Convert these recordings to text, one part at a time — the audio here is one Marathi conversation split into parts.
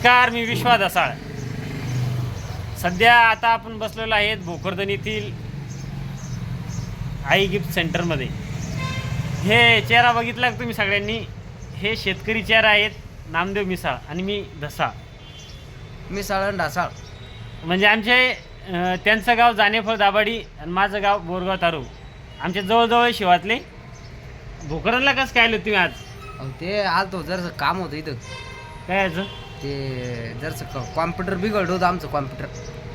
नमस्कार मी विश्वा दसाळ. सध्या आता आपण बसलेलो आहेत भोकरदन येथील आई गिफ्ट सेंटरमध्ये. हे चेहरा बघितला तुम्ही सगळ्यांनी? हे शेतकरी चेहरा आहेत नामदेव मिसाळ आणि मी धसा मिसाळ ढासाळ. म्हणजे आमचे त्यांचं गाव जानेफळ दाबाडी आणि माझं गाव बोरगाव तारू आमच्या जवळजवळ शिवातले. भोकरदनला कसं काय आलो तुम्ही आज? ते आलतो जरसं काम होतं इथं. काय याचं? ते जरसं कॉम्प्युटर बिघडलं होतं आमचं कॉम्प्युटर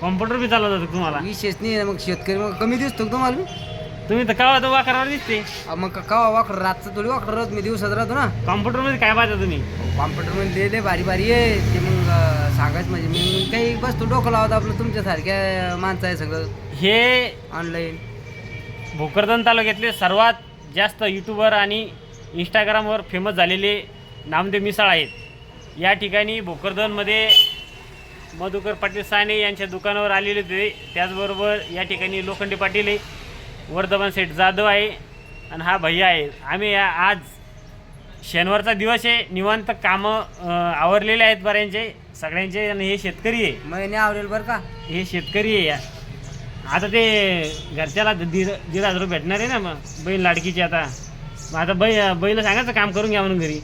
कॉम्प्युटर बी चालवत होतं तुम्हाला? विशेष नाही मग शेतकरी मग कमी दिसतो का तुम्हाला तुम्ही तर कवा तो वाकरावर दिसते. अहो, मग कवा वाकडं रातचं थोडी वाकडं राहत मी दिवसात राहतो ना. कॉम्प्युटरमध्ये काय पाहता तुम्ही? कॉम्प्युटरमध्ये लय भारी भारी आहे. ते मग अं, सांगायचं म्हणजे मी काही बसतो डोकं लावत आपलं तुमच्यासारख्या माणसं आहे सगळं. हे ऑनलाईन भोकरदन तालुक्यातले सर्वात जास्त यूट्यूबर आणि इंस्टाग्रामवर फेमस झालेले नामदेव मिसाळ आहेत. या ठिकाणी भोकरदनमध्ये मधुकर पाटील साने यांच्या दुकानावर आलेले होते. त्याचबरोबर या ठिकाणी लोखंडे पाटील आहे वर्धमान सेठ जाधव आहे आणि हा भैया आहे. आम्ही आज शनिवारचा दिवस आहे. निवांत कामं आवरलेले आहेत बऱ्यांचे सगळ्यांचे आणि हे शेतकरी आहे. महिने आवरेल बरं का? हे शेतकरी आहे या. आता ते घरच्याला दीड दीड हजार रुपये भेटणार आहे ना मग बहीण लाडकीची आता. मग आता बै बैला सांगायचं काम करून घ्या म्हणून घरी.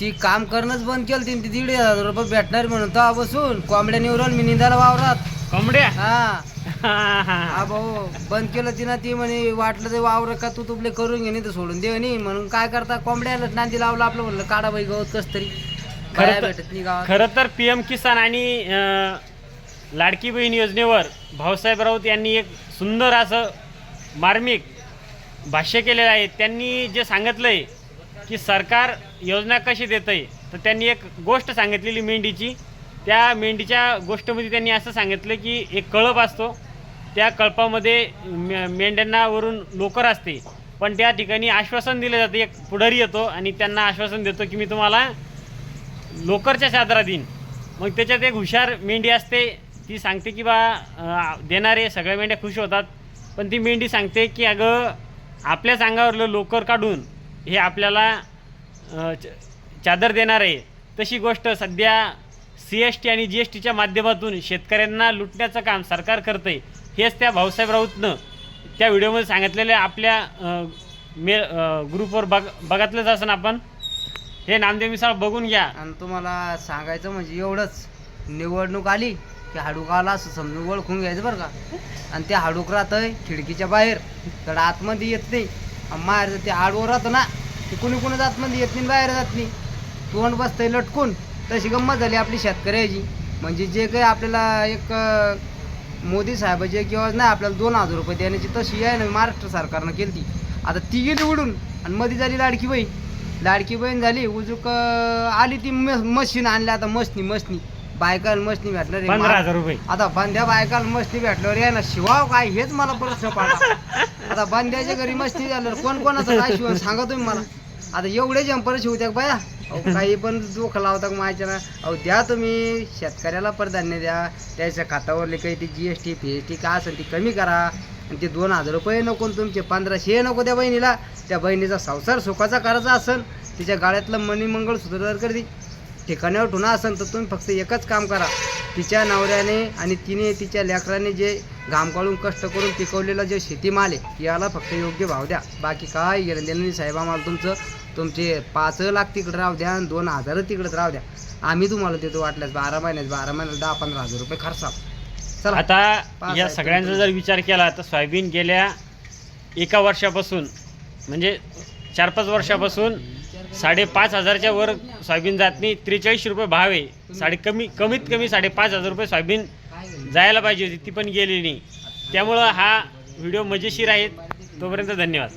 ती काम करणंच बंद केलं तिने ती दीड हजार रुपये भेटणार म्हणून. तेव्हा बसून कोंबड्या निवडून मी निंदाला वावरात. कोंबड्या? हा. हा भाऊ बंद केलं तिनं ती म्हणे वाटलं ते वावर का तू तुपले करून घे नाही तर सोडून दे नाही म्हणून काय करता कोंबड्याला नांदी लावलं आपलं म्हणलं काढा बाई गवत कस तरी. बाया तर- भेटत नाही गावात. खरं तर पी एम किसान आणि अं, लाडकी बहीण योजनेवर भाऊसाहेब राऊत यांनी एक सुंदर असं मार्मिक भाष्य केलेलं आहे. त्यांनी जे सांगितलं आहे की सरकार योजना कशी देतं आहे तर त्यांनी एक गोष्ट सांगितलेली मेंढीची. त्या मेंढीच्या गोष्टीमध्ये त्यांनी असं सांगितलं की एक कळप असतो. त्या कळपामध्ये मे मेंढ्यांना वरून लोकर असते. पण त्या ठिकाणी आश्वासन दिलं जातं. एक पुढारी येतो आणि त्यांना आश्वासन देतो की मी तुम्हाला लोकरच्या चादरा देईन. मग त्याच्यात एक हुशार मेंढी असते. ती सांगते की बा देणारे सगळ्या मेंढ्या खुश होतात. पण ती मेंढी सांगते की अगं आपल्याच अंगावरलं लोकर काढून हे आपल्याला चादर देणार आहे. तशी गोष्ट सध्या सी एस टी आणि जी एस टीच्या माध्यमातून शेतकऱ्यांना लुटण्याचं काम सरकार करतं आहे हेच त्या भाऊसाहेब राऊतनं त्या व्हिडिओमध्ये सांगितलेलं आहे. आपल्या मे ग्रुपवर बघ बघातलंच असं आपण. हे नामदेव मिसाळ बघून घ्या. आणि तुम्हाला सांगायचं म्हणजे एवढंच. निवडणूक आली की हाडूक आला असं समजून ओळखून घ्यायचं बरं का? आणि ते हाडूक राहतंय खिडकीच्या बाहेर. तर आतमध्ये येत नाही. आणि ते आडवं राहतं ना. ते कुणी कुणीच आतमध्ये येत नाही बाहेर जात नाही. तोंड बसतंय लटकून. तशी गंमत झाली आपली शेतकऱ्याची. म्हणजे जे काही आपल्याला एक मोदी साहेबाची एक योजना आहे आपल्याला दोन हजार रुपये देण्याची तशी आहे ना महाराष्ट्र सरकारनं केली ती आता ती गेली उडून आणि मध्ये झाली लाडकी बहीण. लाडकी बहीण झाली उजूक आली ती मशीन आणली आता मशनी मशनी. बायकाला मशनी भेटणार रुपये. आता बंद्या बायकाला मस्ती भेटल्यावर आहे ना शिवाव काय हेच मला प्रश्न पडला. आता बंद्याच्या घरी मस्ती झाल्यावर कोण कोणाचं काय शिवण सांगा तुम्ही मला. आता एवढे जंपर शिवत्या बाया. अहो, काही पण दुःख लावता का माझ्या ना अहो द्या तुम्ही. शेतकऱ्याला प्राधान्य द्या. त्याच्या खात्यावरले काही ती G S T fee S T काय असेल ती कमी करा. आणि ते दोन हजार रुपये नको आणि तुमचे पंधराशे नको त्या बहिणीला. त्या बहिणीचा संसार सुखाचा करायचा असेल तिच्या गाड्यातलं मणिमंगळ मंगळसूत्र जर कर ठिकाणावर ठुणा असेल तर तुम्ही फक्त एकच काम करा. तिच्या नवऱ्याने आणि तिने तिच्या लेकराने जे घाम काढून कष्ट करून पिकवलेला जे शेतीमाल आहे याला फक्त योग्य भाव द्या. बाकी काय गेलं देणं नाही साहेब आम्हाला तुमचं तुमचे पाच लाख तिकडे राहू द्या आणि दोन हजार तिकडेच राहू द्या. आम्ही तुम्हाला देतो वाटल्यास बारा महिन्यात बारा महिन्यात दहा पंधरा हजार रुपये खर्चा चला. आता या सगळ्यांचा. जर विचार केला तर सोयाबीन गेल्या एका वर्षापासून म्हणजे चार पाच वर्षापासून साडेपाच हजारच्या वर सोयाबीन जात नाही त्रेचाळीस रुपये भाव आहे. साडे कमी कमीत कमी साडेपाच हजार रुपये सोयाबीन जायला पाहिजे होती ती पण गेली नाही. त्यामुळं हा व्हिडिओ मजेशीर आहे तोपर्यंत धन्यवाद.